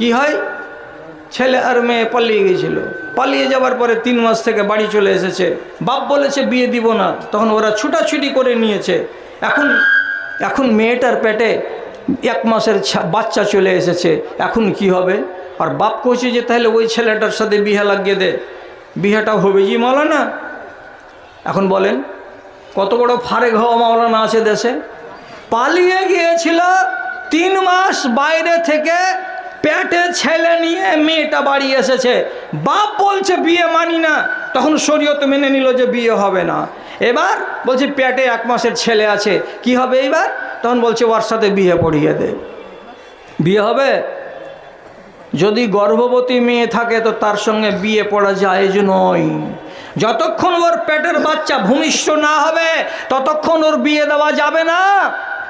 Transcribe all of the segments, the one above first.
কি হয়? ছেলে আর মেয়ে পালিয়ে গেছিল। পালিয়ে যাওয়ার পরে তিন মাস থেকে বাড়ি চলে এসেছে। বাপ বলেছে, বিয়ে দিব না। তখন ওরা ছুটাছুটি করে নিয়েছে। এখন এখন মেয়েটার পেটে এক মাসের বাচ্চা চলে এসেছে। এখন কি হবে? আর বাপ কইছে যে, তাহলে ওই ছেলেটার সাথে বিয়ে লাগিয়ে দে। বিয়েটা হবে জি মাওলানা। এখন বলেন, কত বড় ফারেক হওয়া মাওলানা আছে দেশে? পালিয়ে গিয়েছিল তিন মাস বাইরে থেকে পেটে ছেলে নিয়ে মেয়েটা বাড়ি এসেছে। বাপ বলছে, বিয়ে মানি না। তখন শরীয়ত মেনে নিল যে বিয়ে হবে না। এবার বলছে, পেটে এক মাসের ছেলে আছে। কি হবে এইবার? তখন বলছে, ওর সাথে বিয়ে পড়িয়ে দে। বিয়ে হবে? যদি গর্ভবতী মেয়ে থাকে, তো তার সঙ্গে বিয়ে পড়া জায়েজ নয়। যতক্ষণ ওর পেটের বাচ্চা ভূমিষ্ঠ না হবে, ততক্ষণ ওর বিয়ে দেওয়া যাবে না।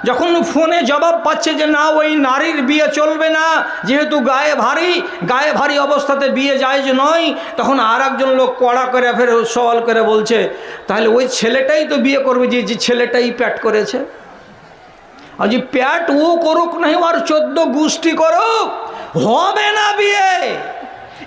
যখন ফোনে জবাব পাচ্ছে যে না, ওই নারীর বিয়ে চলবে না, যেহেতু গায়ে ভারী গায়ে ভারী অবস্থাতে বিয়ে জায়েজ নয়, তখন আর একজন লোক কড়া করে ফের সওয়াল করে বলছে, তাহলে ওই ছেলেটাই তো বিয়ে করবে যে যে ছেলেটাই প্যাট করেছে? আর যে প্যাট ও করুক নাই আর চোদ্দ গুষ্টি করুক, হবে না বিয়ে।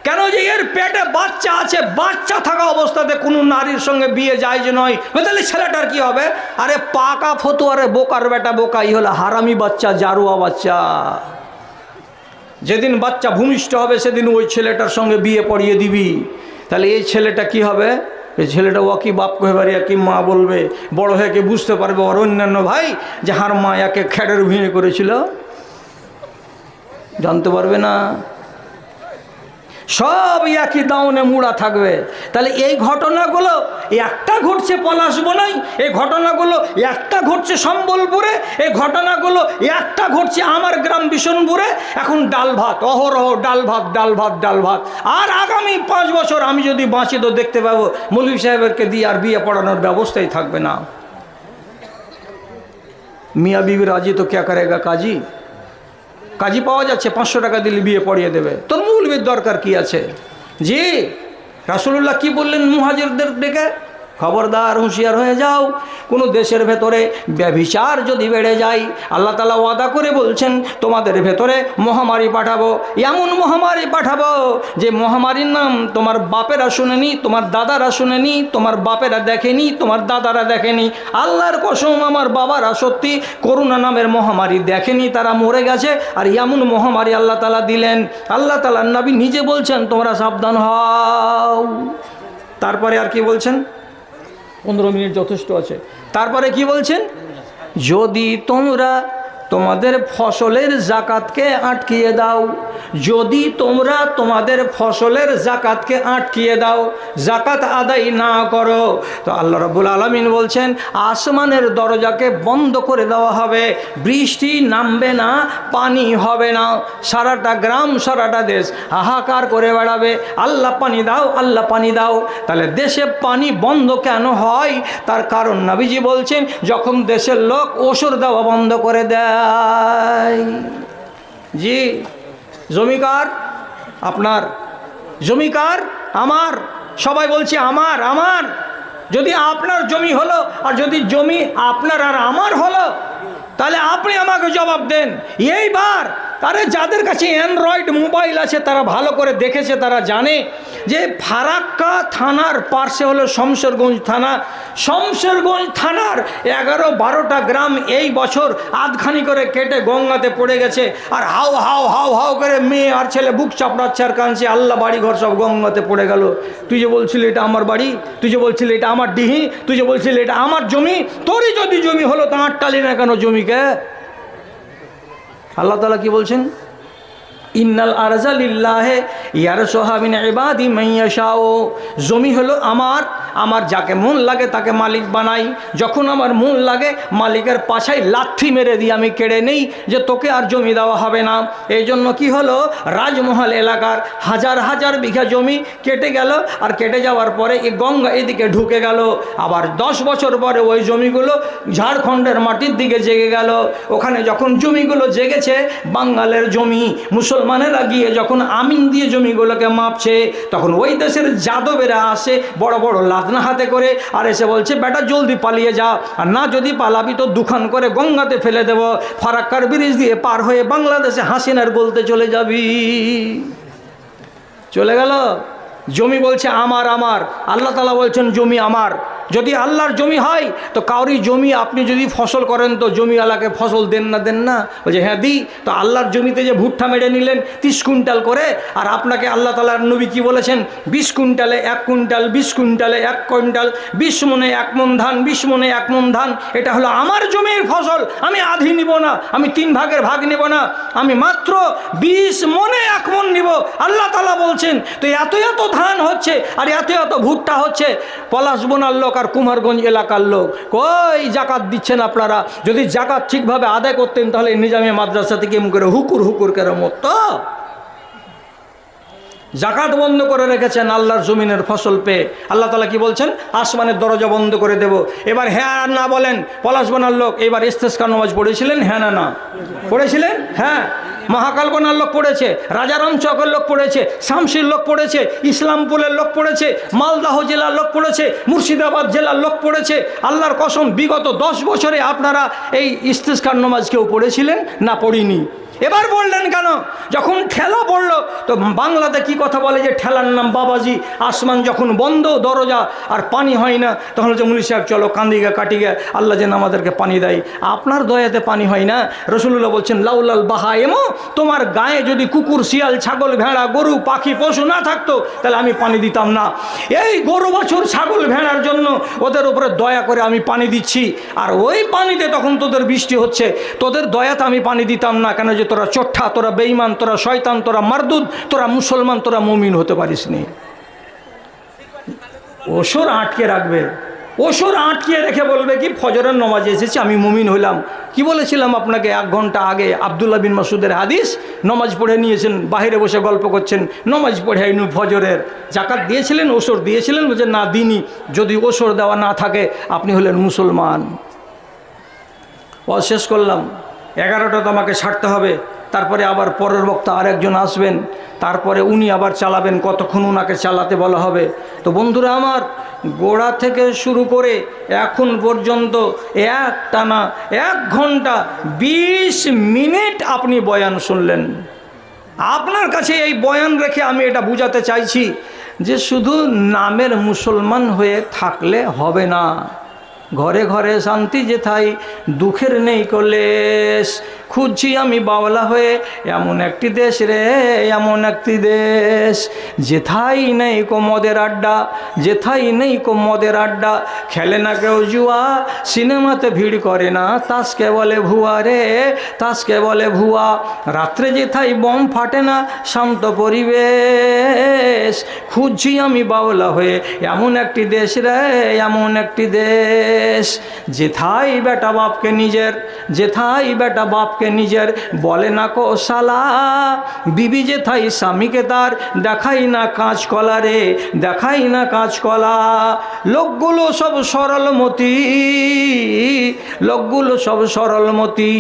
কেন যে এর পেটে বাচ্চা আছে? বাচ্চা থাকা অবস্থাতে কোনো নারীর সঙ্গে বিয়ে যায় যে নয়। তাহলে ছেলেটার কি হবে? আরে পাকা ফতো আরে বোকার বেটা বোকাই হলো হারামি বাচ্চা, জারুয়া বাচ্চা। যেদিন বাচ্চা ভূমিষ্ঠ হবে, সেদিন ওই ছেলেটার সঙ্গে বিয়ে পড়িয়ে দিবি। তাহলে এই ছেলেটা কি হবে? এই ছেলেটা ও কি বাপ কহে পারি কি মা বলবে? বড় হয়ে কি বুঝতে পারবে ওর অন্যান্য ভাই, যে হার মা একে খ্যাডের ভেঙে করেছিল? জানতে পারবে না? সব একই দাউনে মুড়া থাকবে। তাহলে এই ঘটনাগুলো একটা ঘটছে পলাশ বনাই, এই ঘটনাগুলো একটা ঘটছে সম্বলপুরে, এই ঘটনাগুলো একটা ঘটছে আমার গ্রাম বিশনপুরে এখন ডাল ভাত, অহরহ ডাল ভাত ডাল ভাত ডাল ভাত। আর আগামী পাঁচ বছর আমি যদি বাঁচি তো দেখতে পাবো মৌলী সাহেবেরকে দিয়ে আর বিয়ে পড়ানোর ব্যবস্থাই থাকবে না। মিয়া বিবি রাজি তো কে করেগা কাজী? কাজী পাওয়া যাচ্ছে, পাঁচশো টাকা দিলে বিয়ে পড়িয়ে দেবে। তোর মৌলবীর দরকার কি আছে? জি রাসুল্লাহ কি বললেন মুহাজিরদের ডেকে? খবরদার, হুঁশিয়ার হয়ে যাও। কোনো দেশের ভেতরে ব্যভিচার যদি বেড়ে যায়, আল্লাহ তালা ওয়াদা করে বলছেন, তোমাদের ভেতরে মহামারী পাঠাবো। এমন মহামারী পাঠাবো যে মহামারীর নাম তোমার বাপেরা শুনেনি, তোমার দাদারা শুনেনি, তোমার বাপেরা দেখেনি, তোমার দাদারা দেখেনি। আল্লাহর কসম, আমার বাবারা সত্যি করুণা নামের মহামারী দেখেনি, তারা মরে গেছে। আর এমন মহামারী আল্লাহ তালা দিলেন। আল্লাহ তালা নবী নিজে বলছেন, তোমরা সাবধান হও। তারপরে আর কি বলছেন? পনেরো মিনিট যথেষ্ট আছে। তারপরে কি বলছেন যদি তোমরা তোমাদের ফসলের জাকাতকে আটকিয়ে দাও। যদি তোমরা তোমাদের ফসলের জাকাতকে আটকিয়ে দাও, জাকাত আদায় না করো, তো আল্লাহ রবুল আলমিন বলছেন, আসমানের দরজাকে বন্ধ করে দেওয়া হবে, বৃষ্টি নামবে না, পানি হবে না, সারাটা গ্রাম, সারাটা দেশ হাহাকার করে বেড়াবে। আল্লাহ পানি দাও, আল্লাহ পানি দাও। তাহলে দেশে পানি বন্ধ কেন হয়? তার কারণ নাবিজি বলছেন, যখন দেশের লোক ওষুধ দেওয়া বন্ধ করে দেয় জি জমিকার আপনার। জমিকার আমার। সবাই বলছে আমার আমার। যদি আপনার জমি হলো, আর যদি জমি আপনার আর আমার হলো, তাহলে আপনি আমাকে জবাব দেন। এইবার আরে যাদের কাছে অ্যান্ড্রয়েড মোবাইল আছে, তারা ভালো করে দেখেছে, তারা জানে যে ফারাক্কা থানার পার্শ্বে হলো শমশেরগঞ্জ থানা। শমশেরগঞ্জ থানার এগারো বারোটা গ্রাম এই বছর আধখানি করে কেটে গঙ্গাতে পড়ে গেছে। আর হাও হাও হাও হাও করে মেয়ে আর ছেলে বুক চাপড়াচ্ছে আর কাঁদছে আল্লাহ বাড়ি ঘর সব গঙ্গাতে পড়ে গেল। তুই যে বলছিলি এটা আমার বাড়ি, তুই যে বলছিলি এটা আমার ডিহি, তুই যে বলছিলি এটা আমার জমি, তোরই যদি জমি হলো তা আটটালি না কেন জমিকে আল্লাহ তালা কি বলছেন? ইন্নাল আরজালিল্লাহে ইয়ার সোহাবিন এবাদি মাইয়াশাও জমি হলো আমার আমার যাকে মন লাগে তাকে মালিক বানাই। যখন আমার মন লাগে, মালিকের পাছায় লাথি মেরে দিয়ে আমি কেড়ে নেই যে তোকে আর জমি দেওয়া হবে না। এই জন্য কী হলো? রাজমহল এলাকার হাজার হাজার বিঘা জমি কেটে গেল আর কেটে যাওয়ার পরে এই গঙ্গা এদিকে ঢুকে গেল। আবার দশ বছর পরে ওই জমিগুলো ঝাড়খণ্ডের মাটির দিকে জেগে গেল। ওখানে যখন জমিগুলো জেগেছে বাঙ্গালের জমি মুসলমানেরা লাগিয়ে যখন আমিন দিয়ে জমিগুলোকে মাপছে, তখন ওই দেশের যাদবেরা আসে বড় বড় লাত বাদনা হাতে করে আর এসে বলছে, বেটা, জলদি পালিয়ে যা। আর না যদি পালাবি তো দুখান করে গঙ্গাতে ফেলে দেব। ফারাক্কার ব্রিজ দিয়ে পার হয়ে বাংলাদেশে হাসিনার বলতে চলে যাবি। চলে গেল? জমি বলছে, আমার আমার। আল্লাহ তালা বলছেন, জমি আমার। যদি আল্লাহর জমি হয়, তো কাউরি জমি আপনি যদি ফসল করেন, তো জমিওয়ালাকে ফসল দেন না দেন না। বলছে হ্যাঁ দিই। তো আল্লাহর জমিতে যে ভুট্টা মেরে নিলেন, তিরিশ কুইন্টাল করে, আর আপনাকে আল্লাহ তালার নবী কি বলেছেন? বিশ কুইন্টালে এক কুইন্টাল, বিশ কুইন্টালে এক কুইন্টাল, বিশ মনে এক মন ধান, বিশ মনে এক মন ধান, এটা হলো আমার জমির ফসল, আমি আধি নিব না, আমি তিন ভাগের ভাগ নিব না, আমি মাত্র বিশ মনে এক মন নিব। আল্লাহ তালা বলছেন, তো এত এত ধান হচ্ছে, আর এত এত ভুট্টা হচ্ছে, পলাশ বোনার লোক আর কুমারগঞ্জ এলাকার লোক। কই জাকাত দিচ্ছেন আপনারা? যদি জাকাত ঠিকভাবে আদায় করতেন তাহলে নিজামে মাদ্রাসা থেকে মুখের হুকুর হুকুর কেরমত। মতো জাকাত বন্ধ করে রেখেছেন আল্লাহর জমিনের ফসল পেয়ে। আল্লাহ তালা কি বলছেন? আসমানের দরজা বন্ধ করে দেব। এবার হ্যাঁ না বলেন পলাশ বোনার লোক, এবার ইস্তেস্কা নমাজ পড়েছিলেন? হ্যাঁ না না। পড়েছিলেন? হ্যাঁ। মহাকাল বোনার লোক পড়েছে, রাজারাম চকের লোক পড়েছে, শামসির লোক পড়েছে, ইসলামপুরের লোক পড়েছে, মালদাহ জেলার লোক পড়েছে, মুর্শিদাবাদ জেলার লোক পড়েছে। আল্লাহর কসম, বিগত দশ বছরে আপনারা এই ইস্তেস্কার নমাজ কেউ পড়েছিলেন? না, পড়িনি। এবার বললেন কেন? যখন ঠেলা পড়ল, তো বাংলাতে কি কথা বলে যে ঠেলার নাম বাবাজি? আসমান যখন বন্ধ, দরজা আর পানি হয় না, তখন হচ্ছে মুনি সাহেব, চলো কান্দিগা কাটিগা আল্লাহ যেন আমাদেরকে পানি দেয়। আপনার দয়াতে পানি হয় না? রসুল্লাহ বলছেন, লাউলাল বাহা এমো তোমার গায়ে যদি কুকুর, শিয়াল, ছাগল, ভেড়া, গরু, পাখি, পশু না থাকতো, তাহলে আমি পানি দিতাম না। এই গরু, বছর, ছাগল, ভেড়ার জন্য ওদের উপরে দয়া করে আমি পানি দিচ্ছি। আর ওই পানিতে তখন তোদের বৃষ্টি হচ্ছে। তোদের দয়াতে আমি পানি দিতাম না, কেন যে তোরা চোঠা, তোরা বেইমান তোরা শয়তান, তোরা মারদুদ, তোরা মুসলমান, তোরা মুমিন হতে পারিস নি। ওসর আটকে রাখবে। ওসর আটকে রেখে বলবে কি, ফজরের নমাজে এসেছি, আমি মুমিন হইলাম। কি বলেছিলাম আপনাকে এক ঘণ্টা আগে? আবদুল্লাহ বিন মাসুদের হাদিস। নমাজ পড়ে নিয়েছেন বাইরে বসে গল্প করছেন। নমাজ পড়ে আইনু ফজরের। জাকাত দিয়েছিলেন, ওসর দিয়েছিলেন, বলছে, না দিনই যদি ওসর দেওয়া না থাকে, আপনি হলেন মুসলমান। শেষ করলাম। এগারোটা তো আমাকে ছাড়তে হবে। তারপরে আবার পরের বক্তা আরেকজন আসবেন। তারপরে উনি আবার চালাবেন, কতক্ষণ ওনাকে চালাতে বলা হবে। তো বন্ধুরা আমার, গোড়া থেকে শুরু করে এখন পর্যন্ত এক টানা এক ঘণ্টা বিশ মিনিট আপনি বয়ান শুনলেন। আপনার কাছে এই বয়ান রেখে আমি এটা বুঝাতে চাইছি যে শুধু নামের মুসলমান হয়ে থাকলে হবে না। ঘরে ঘরে শান্তি যেথাই, দুঃখের নেই কলেশ। খুঁজছি আমি বাওলা হয়ে, এমন একটি দেশ রে, এমন একটি দেশ। যেথাই নেই কো মদের আড্ডা, যেথাই নেই কো মদের আড্ডা, খেলে না কেউ জুয়া, সিনেমাতে ভিড় করে না তাসকে বলে ভুয়া রে, তাসকে বলে ভুয়া। রাত্রে যেথাই বম ফাটে না, শান্ত পরিবেশ। খুঁজছি আমি বাওলা হয়ে, এমন একটি দেশ রে, এমন একটি দেশ। যেথাই বেটা বাপকে নিজের যেথাই বেটা বাপকে নিজের, বলে না কো শালা। বিবি যেথাই স্বামীকে তার, দেখাই না কাঁচকলা রে দেখাই না কাঁচকলা। লোকগুলো সব সরলমতি, লোকগুলো সব সরলমতি,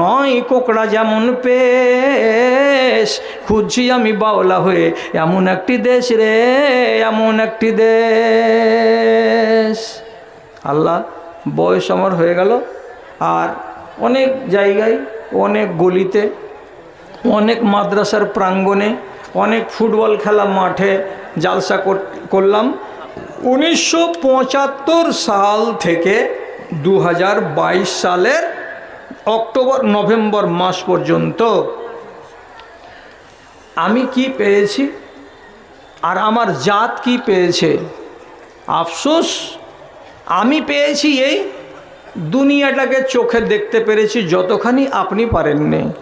নয় কোকড়া যেমন পেশ। খুঁজছি আমি বাওলা হয়ে, এমন একটি দেশ রে, এমন একটি দেশ। আল্লাহ, বয়স আমার হয়ে গেল। আর অনেক জায়গায়, অনেক গলিতে, অনেক মাদ্রাসার প্রাঙ্গণে, অনেক ফুটবল খেলা মাঠে জালসা কর- করলাম। উনিশশো পঁচাত্তর সাল থেকে দু হাজার বাইশ সালের অক্টোবর, নভেম্বর মাস পর্যন্ত আমি কি পেয়েছি? আর আমার জাত কি পেয়েছে? আফসোস আমি পেয়েছি এই দুনিয়াটাকে চোখে দেখতে পেরেছি যতখানি আপনি পারেননি।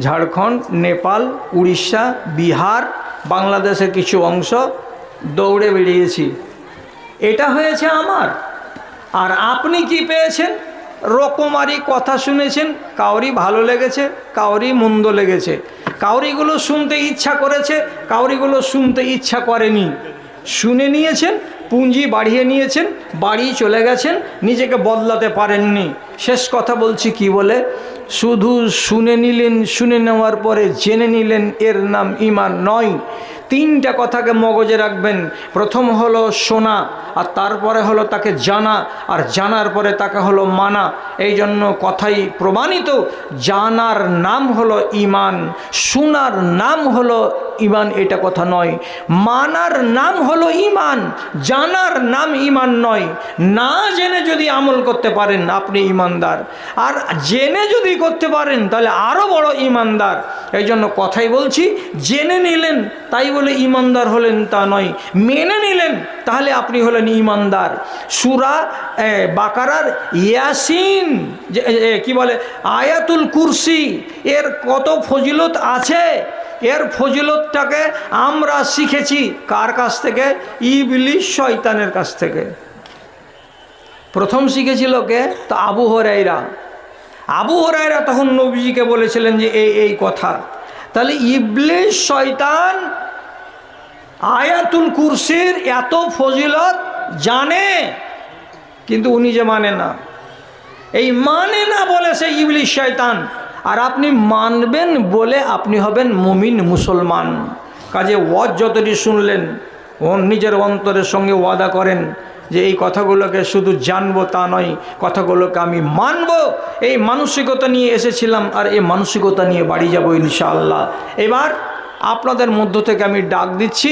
ঝাড়খণ্ড, নেপাল, উড়িষ্যা, বিহার, বাংলাদেশের কিছু অংশ দৌড়ে বেরিয়েছি। এটা হয়েছে আমার। আর আপনি কি পেয়েছেন? রকমারি কথা শুনেছেন, কাউরি ভালো লেগেছে, কাউরি মন্দ লেগেছে। কাউরিগুলো শুনতে ইচ্ছা করেছে, কাউরিগুলো শুনতে ইচ্ছা করেনি। শুনে নিয়েছেন পুঁজি বাড়িয়ে নিয়েছেন, বাড়ি চলে গেছেন, নিজেকে বদলাতে পারেননি। শেষ কথা বলছি কি বলে, শুধু শুনে নিলেন, শুনে নেওয়ার পরে জেনে নিলেন এর নাম ইমান নয়। তিনটা কথাকে মগজে রাখবেন। প্রথম হলো শোনা, আর তারপরে হলো তাকে জানা, আর জানার পরে তাকে হলো মানা। এই জন্য কথাই প্রমাণিত, জানার নাম হলো ইমান, শোনার নাম হলো ইমান এটা কথা নয়। মানার নাম হলো ইমান, জানার নাম ইমান নয়। না জেনে যদি আমল করতে পারেন, আপনি ইমানদার। আর জেনে যদি করতে পারেন, তাহলে আরও বড় ইমানদার। এই জন্য কথাই বলছি, জেনে নিলেন, তাই বলে ইমানদার হলেন তা নয়। মেনে নিলেন, তাহলে আপনি হলেন ইমানদার। সুরা বাকারার ইয়াসিন কি বলে, আয়াতুল কুরসি, এর কত ফজিলত আছে? এর ফজিলতটাকে আমরা শিখেছি কার কাছ থেকে? ইবলিশ শয়তানের কাছ থেকে। প্রথম শিখেছিল কে? তো আবু হরাইরা আবু হরাইরা তখন নবীজিকে বলেছিলেন যে, এই এই কথা। তাহলে ইবলিশ শয়তান আয়াতুল কুরসির এত ফজিলত জানে, কিন্তু উনি যে মানে না। এই মানে না বলে সে ইবলিশ শয়তান। আর আপনি মানবেন বলে আপনি হবেন মুমিন মুসলমান। কাজে ওয়াজ যতটি শুনলেন নিজের অন্তরের সঙ্গে ওয়াদা করেন যে এই কথাগুলোকে শুধু জানব তা নয়, কথাগুলোকে আমি মানব। এই মানসিকতা নিয়ে এসেছিলাম আর এই মানসিকতা নিয়ে বাড়ি যাব ইনশাআল্লাহ। এবার আপনাদের মধ্য থেকে আমি ডাক দিচ্ছি,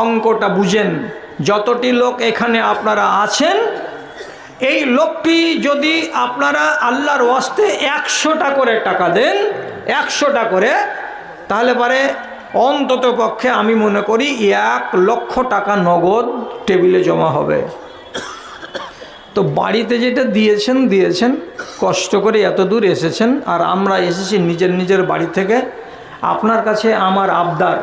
অঙ্কটা বুঝেন। যতটি লোক এখানে আপনারা আছেন এই লোকটি যদি আপনারা আল্লাহর ওয়াস্তে একশোটা করে টাকা দেন, একশোটা করে, তাহলে পরে অন্তত পক্ষে আমি মনে করি এক লক্ষ টাকা নগদ টেবিলে জমা হবে। তো বাড়িতে যেটা দিয়েছেন দিয়েছেন, কষ্ট করে এত দূর এসেছেন, আর আমরা এসেছি নিজের নিজের বাড়ি থেকে। আপনার কাছে আমার আবদার।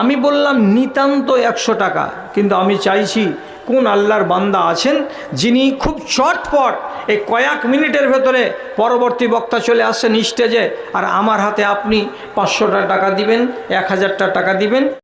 আমি বললাম, নিতান্ত একশো টাকা, কিন্তু আমি চাইছি কোন আল্লাহর বান্দা আছেন যিনি খুব চটপট এই কয়েক মিনিটের ভেতরে পরবর্তী বক্তা চলে আসছেন স্টেজে আর আমার হাতে আপনি পাঁচশোটা টাকা দিবেন, এক হাজারটা টাকা দিবেন।